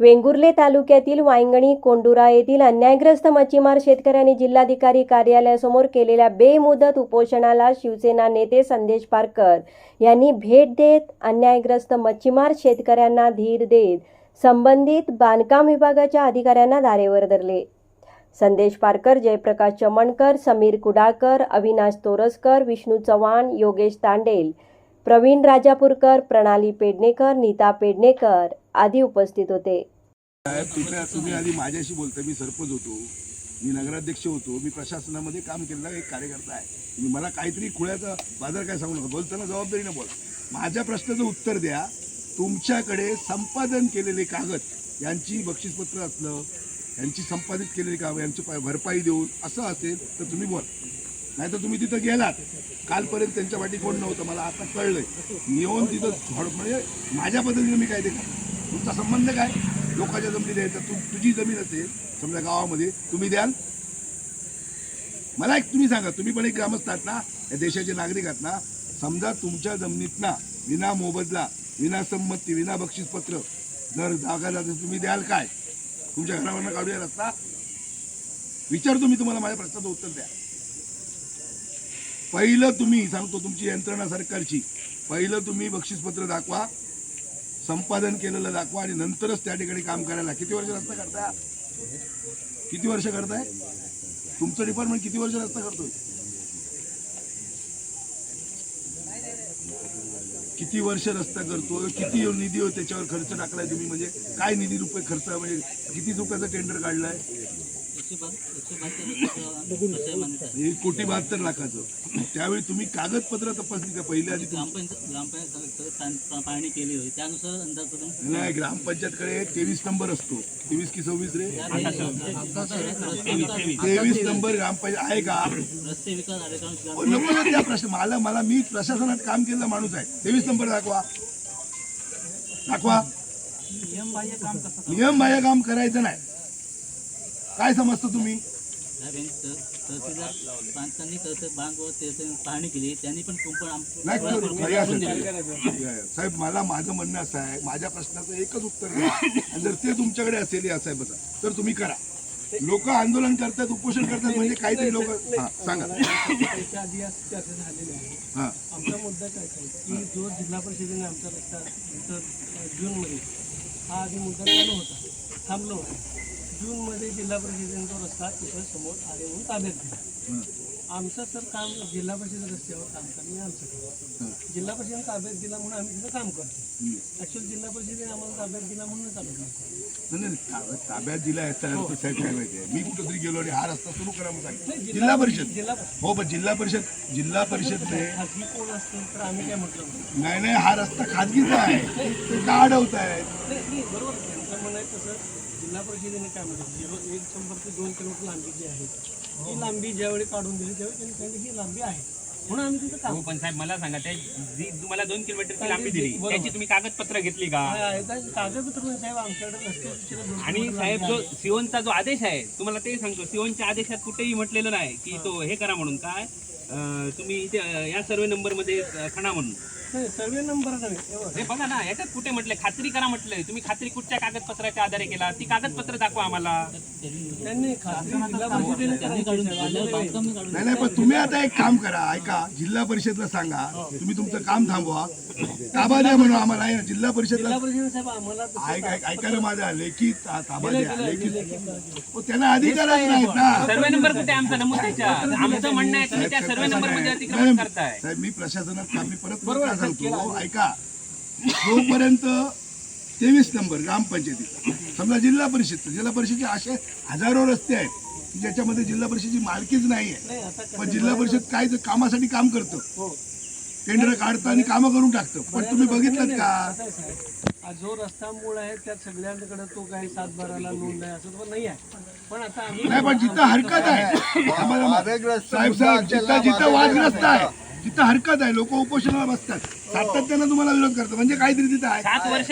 वेंगुर्ले तालुक्यातील वायंगणी कोंडुरा येथील अन्यायग्रस्त मच्छीमार शेतकऱ्यांनी जिल्हाधिकारी कार्यालयासमोर केलेल्या बेमुदत उपोषणाला शिवसेना नेते संदेश पारकर यांनी भेट देत अन्यायग्रस्त मच्छीमार शेतकऱ्यांना धीर देत संबंधित बांधकाम विभागाच्या अधिकाऱ्यांना धारेवर धरले. संदेश पारकर जयप्रकाश चमणकर समीर कुडाळकर अविनाश तोरसकर विष्णू चव्हाण योगेश तांडेल प्रवीण राजापूरकर प्रणाली पेडणेकर नीता पेडणेकर आदी उपस्थित होते. तुम्ही आधी माझ्याशी बोलता मी सरपंच होतो. मी नगराध्यक्ष होतो. मी प्रशासनामध्ये काम केलेला एक कार्यकर्ता आहे. तुम्ही मला काहीतरी खुळ्याचा बाजार काय सांगू नका. बोलताना जबाबदारीनं बोला. माझ्या प्रश्नाचं उत्तर द्या. तुमच्याकडे संपादन केलेले कागद यांची बक्षीसपत्र असलं यांची संपादित केलेली काम यांची पा- भरपाई देऊन असं असेल तर तुम्ही बोल. नाही तर तुम्ही तिथं गेलात. कालपर्यंत त्यांच्या पाठी कोण नव्हतं मला आता कळलंय. मी येऊन तिथं झोड म्हणजे माझ्या पद्धतीनं मी काय ते तुमचा संबंध काय? लोकांच्या जमिनी द्यायचा तू तुझी जमीन असेल समजा गावामध्ये तुम्ही द्याल. मला एक तुम्ही सांगा तुम्ही पण एक ग्रामस्थ आहात ना या देशाचे नागरिक आहात ना समजा तुमच्या जमिनीतना विना मोबदला विना संमती विना बक्षीसपत्र जर जागा जात तुम्ही द्याल काय? तुमच्या घरावरनं काढूया रस्ता? विचारतो मी तुम्हाला माझ्या प्रश्नाचं उत्तर द्या. पहिलं तुम्ही सांगतो तुमची यंत्रणा सरकारची पहिलं तुम्ही बक्षीसपत्र दाखवा संपादन केलेलं दाखवा आणि नंतरच त्या ठिकाणी काम करायला. किती वर्ष रस्ता करताय किती वर्ष करताय तुमचं डिपार्टमेंट किती वर्ष रस्ता करतोय किती वर्ष रस्ता करतोय? किती निधी हो त्याच्यावर खर्च टाकलाय तुम्ही? म्हणजे काय निधी रुपये खर्च म्हणजे किती चुकाचं टेंडर काढलाय? कोटी बहात्तर लाखाचं. त्यावेळी तुम्ही कागदपत्र तपासली का पहिल्या आधी ग्रामपंचायत पाहणी केली होती त्यानुसार अंदाज नाही ग्रामपंचायतकडे तेवीस नंबर असतो. तेवीस की सव्वीस रे? तेवीस नंबर ग्रामपंचायत आहे का? रस्ते विकास नको त्या प्रश्न मला मला मी प्रशासनात काम केलेला माणूस आहे. तेवीस नंबर दाखवा. दाखवा. नियम बाह्य काम करायचं नाही. काय समजतं तुम्ही? पाहणी केली. त्यांनी पण. साहेब मला माझं म्हणणं असं आहे माझ्या प्रश्नाचं एकच उत्तर आणि जर ते तुमच्याकडे असेल या साहेबाचं तर तुम्ही करा. लोक आंदोलन करतात उपोषण करतात म्हणजे काहीतरी लोक हा सांगा. त्याच्या आधी आज चर्चा झालेली आहे. हा. आमचा मुद्दा काय की जो जिल्हा परिषदेने आमचा रस्ता इथं जूनमध्ये हा आधी मुद्दा चालू होता थांबलो होता जूनमध्ये जिल्हा परिषदेचा रस्ता तिथं समोर आले म्हणून ताब्यात दिला आमचं सर काम जिल्हा परिषद रस्त्यावर काम करणं आमचं काम. जिल्हा परिषदेने ताब्यात दिला म्हणून आम्ही तिथं काम करतो. ॲक्च्युअली जिल्हा परिषदेने आम्हाला ताब्यात दिला म्हणूनच आम्ही काम करतो नाही, ताब्यात ताब्यात दिला साहेब काय मी कुठंतरी गेलो आणि हा रस्ता सुरू करा म्हणून. जिल्हा परिषद जिल्हा परिषद हो पण जिल्हा परिषद जिल्हा परिषदने खाजगी कोण असतील तर आम्ही काय म्हटलं नाही. नाही हा रस्ता खाजगीचा आहे ते का अडवताय नाही नाही, बरोबर आहे. त्यांचं म्हणणं आहे तसं जिल्हा परिषदेने काय म्हणतात झिरो एक शंभर ते दोन किलोमीटर लांबी जी आहे ती लांबी ज्यावेळी काढून दिली त्यावेळी त्यांनी सांगितलं ही लांबी आहे म्हणून आम्ही तिथं काम हो पण साहेब मला सांगा त्या जी तुम्हाला दोन किलोमीटरची लांबी दिली बरोबर. त्याची तुम्ही कागदपत्र घेतली का आहे, आहे. कागदपत्र नाही साहेब आमच्याकडे रस्ते दुसरे दोन आणि किलोमीटर साहेब लांबी जो आहे. सिओनचा जो आदेश आहे तुम्हाला ते सांगतो सिओनच्या आदेशात कुठेही म्हटलेलं नाही की तो हे करा म्हणून काय अं, तुम्ही इथे अं, या सर्वे नंबरमध्ये अं, खणा म्हणून सर्वे नंबर नव्हे हे बघा. ना याच्यात कुठे म्हटलंय खात्री करा म्हटलंय तुम्ही खात्री कुठच्या कागदपत्राच्या आधारे केला? ती कागदपत्र दाखवा आम्हाला. त्यांनी नाही नाही पण तुम्ही आता एक काम करा. ऐका जिल्हा परिषदला सांगा. तुम्ही तुमचं काम थांबवा. ताबा द्या म्हणून आम्हाला. आहे ना, जिल्हा परिषदला जिल्हा परिषदेने साहेब आम्हाला तसं ऐक ऐक ऐकायला माझा. लेखी ता- ताबा द्या. लेखी हो, त्यांना अधिकारच नाहीत ना. सर्वे नंबर कुठे आहे आमचा? नमूद आमचं म्हणणं आहे तुम्ही त्या सर्वे नंबरमध्ये अतिक्रमण नाही, करताय. साहेब मी प्रशासनात काम मी परत काय सांगतो ऐका. जोपर्यंत तेवीस नंबर ग्रामपंचायतीचा समजा जिल्हा परिषद जिल्हा परिषदचे असे हजारो रस्ते आहेत ज्याच्यामध्ये जिल्हा परिषदेची मालकीच नाही आहे. पण जिल्हा परिषद काय ते कामासाठी काम करतं. हो. टेंडर काढतं आणि कामं करून टाकतं. पण तुम्ही बघितलं का? जो रस्ता मूळ आहे त्यात सगळ्यांकडे तो काही सात बाराला नोंद आहे असं तर नाही आहे. पण आता नाही पण जिथं हरकत आहे साहेब साहेब जिथं जिथं वादग्रस्त आहे. जिथं हरकत आहे. लोक उपोषणाला बसतात. सातत्यानं तुम्हाला विरोध करतात म्हणजे काहीतरी तिथं आहे.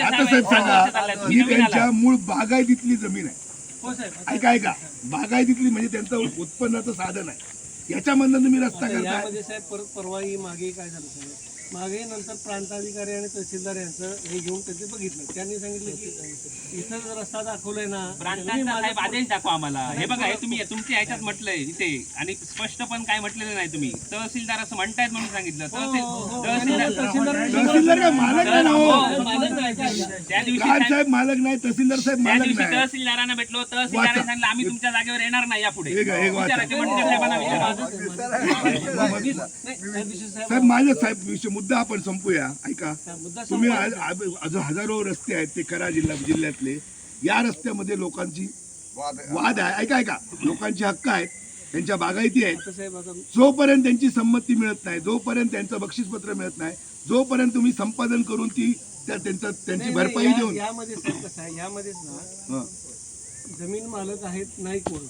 आता साहेब सांगा ही त्यांच्या. मूळ बागायतीतली जमीन आहे. हो ऐका ऐका. बागायतीतली म्हणजे त्यांचं उत्पन्नाचं साधन आहे. याच्यामधनं तुम्ही रस्ता करताय. परवाही मागे काय झालं मागे नंतर प्रांताधिकारी आणि तहसीलदार यांचं हे घेऊन त्याचे बघितलं. त्यांनी सांगितलं की इथं जर रस्ता दाखवलाय ना साहेब आदेश दाखवा आम्हाला. हे बघा हे तुम्ही तुमच्या ह्याच्यात म्हटलंय इथे. आणि स्पष्ट पण काय म्हटलेलं नाही तुम्ही. तहसीलदार असं म्हणतायत म्हणून सांगितलं. तहसील तहसीलदार काय मालक नाही ना हो? त्या दिवशी साहेब- मालक नाही तहसीलदार साहेब त्या मालक दिवशी नाही. तहसीलदारांना भेटलो. तहसीलदारांनी वाचा. सांगितलं आम्ही तुमच्या जागेवर येणार नाही यापुढे एक- एक वाचा. विचारा, चिमणकर साहेबांना विचारा. नाही, त्या दिवशी साहेब साहेब माझं साहेब विषय मुद्दा आपण संपूया ऐका. तुम्ही. आज अजून हजारो रस्ते आहेत ते करा जिल्हा जिल्ह्यातले. या रस्त्यामध्ये लोकांची वाद आहे. ऐका ऐका. लोकांचे हक्क आहेत त्यांच्या बागायती आहेत. जोपर्यंत त्यांची संमती मिळत नाही जोपर्यंत त्यांचं बक्षीसपत्र मिळत नाही जोपर्यंत तुम्ही संपादन करून ती त्या त्यांचं त्यांची भरपाई देऊन यामध्ये यामध्येच ना. जमीन मालक आहेत नाही कोण.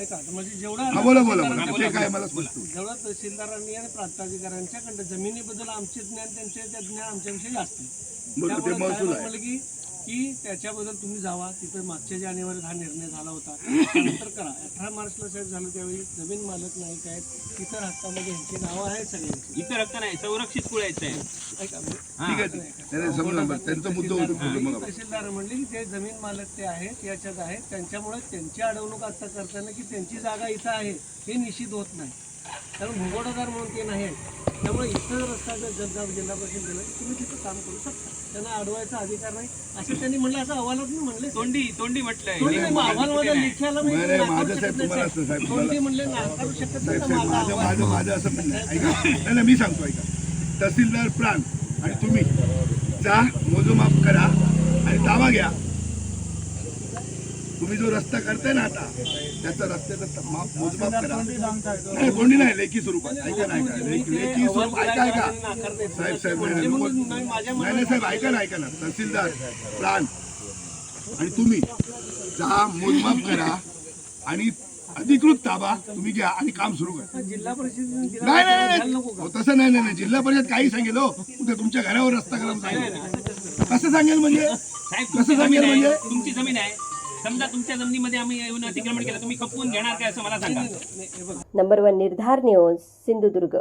ऐका म्हणजे जेवढा हा, बोला बोला बोला ते काय मला स्पष्ट होईल. जेवढा तहसीलदारांनी आणि प्रांताधिकाऱ्यांच्याकडे जमिनीबद्दल आमचे ज्ञान त्यांचे त्या ज्ञान आमच्याविषयी जास्त आहे. बरोबर, ते त्यामुळे महसूल काय आहे. म्हणलं की की त्याच्याबद्दल तुम्ही जावा. तिथे मागच्या जानेवारीत हा निर्णय झाला होता. त्यानंतर करा. अठरा मार्चला साहेब झालं त्यावेळी. जमीन मालक नाईक आहेत. तिथं हक्कामध्ये ह्यांची नावं आहेत सगळ्यांची. इथं रक्त नाही. संरक्षित कुळायचं आहे ऐका ठीक आहे. नाही, नाही, समजा बरं. त्यांचा मुद्दा होतो पुढे मग आपण. तहसीलदार म्हणले की ते जमीन मालक ते आहेत याच्यात आहेत. त्यांच्यामुळे त्यांची अडवणूक आता करताना की त्यांची जागा इथं आहे. हे निश्चित होत नाही. कारण भूगोलदार म्हणून ते नाही त्यामुळे इथं रस्ता जर जळगाव जिल्हा परिषद दिला की तुम्ही तिथं काम करू शकता. त्यांना अडवायचा अधिकार नाही. असं त्यांनी म्हणलं असं अहवालात नाही म्हणले. तोंडी तोंडी म्हटलंय. अहवालमध्ये लिखायला तोंडी म्हणले नाकारू शकत नाही माझा माझं असं म्हणणं आहे. ऐका. नाही नाही मी सांगतो ऐका. तहसीलदार प्राण आणि तुम्ही जा मोजमाप करा आणि ताबा घ्या. तुम्ही जो रस्ता करताय ना आता त्याचा रस्त्याचा मोजमाप करा. नाही कोणी नाही लेखी स्वरूपात ऐका ना ऐका लेख- स्वरूप ऐका ऐका. साहेब साहेब नाही, नाही. नाही, नाही नाही साहेब ऐका ना ऐका ना. तहसीलदार प्राण आणि तुम्ही जा मोजमाप करा आणि अधिकृत ताबा तुम्ही घ्या आणि काम सुरू करा. जिल्हा परिषदेने दिला नाही नाही नाही. का? हो, तसं नाही नाही नाही. जिल्हा परिषद काही सांगेल हो. कुठे तुमच्या घरावर रस्ता करा सांगेल. कसं सांगेल म्हणजे? कसं सांगेल म्हणजे? तुमची जमीन आहे. समजा तुमच्या जमिनीमध्ये आम्ही येऊन अतिक्रमण केलं तुम्ही खपवून घेणार काय असं मला सांगा. Number one Nirdhar news Sindhudurg.